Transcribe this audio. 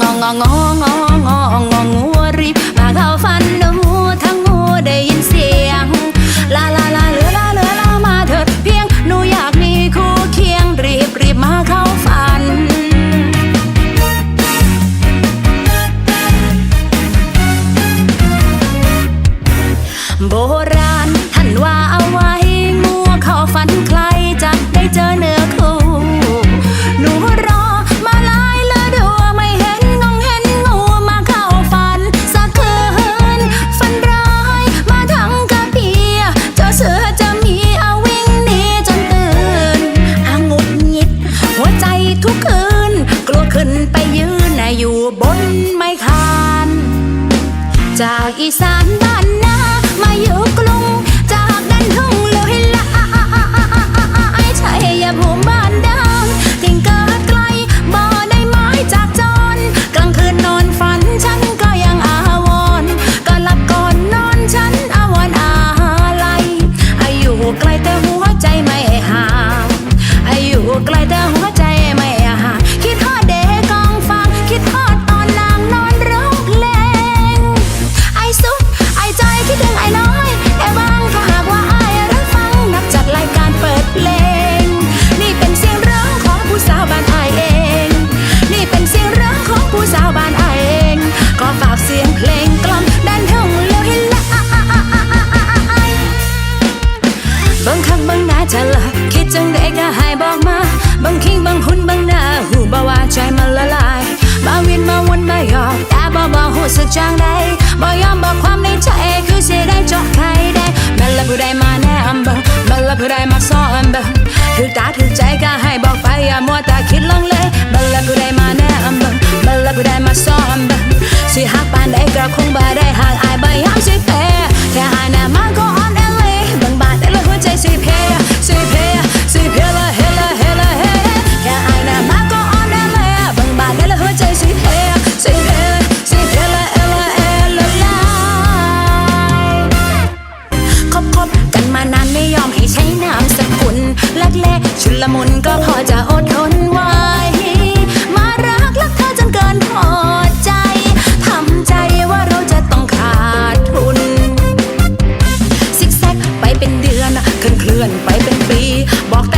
งององององององงัวรีบ จากอีสานบ้านนามาอยู่กรุง จากดันทุ่งเลยละไอ้ชัยภูมิบ้านดาวทิ้งเกิดไกลบ่ได้ไม้จากจร กลางคืนนอนฝันฉันก็ยังอาวรก็หลับก่อนนอนฉันอาวรอาไลอายุไกลแต่หัวใจไม่ห่างอายุไกลแต่หัวใจ รู้สึกจังใดบ่ยอมบอกความในใจคือสิได้จาใครได้แม่ละผู้ใดมาแน่อำเบิ่งแม่ละผู้ใดมาซ้ออํเบิ่งถึกตาถือใจก็ให้บอกไปอย่ามัวแต่ ละมุนก็พอจะอดทนไหวมารักรักเธอจนเกินพอใจ ทำใจว่าเราจะต้องขาดทุนซิกแซกไปเป็นเดือนเคลื่อนเคลื่อนไปเป็นปี บอกแต่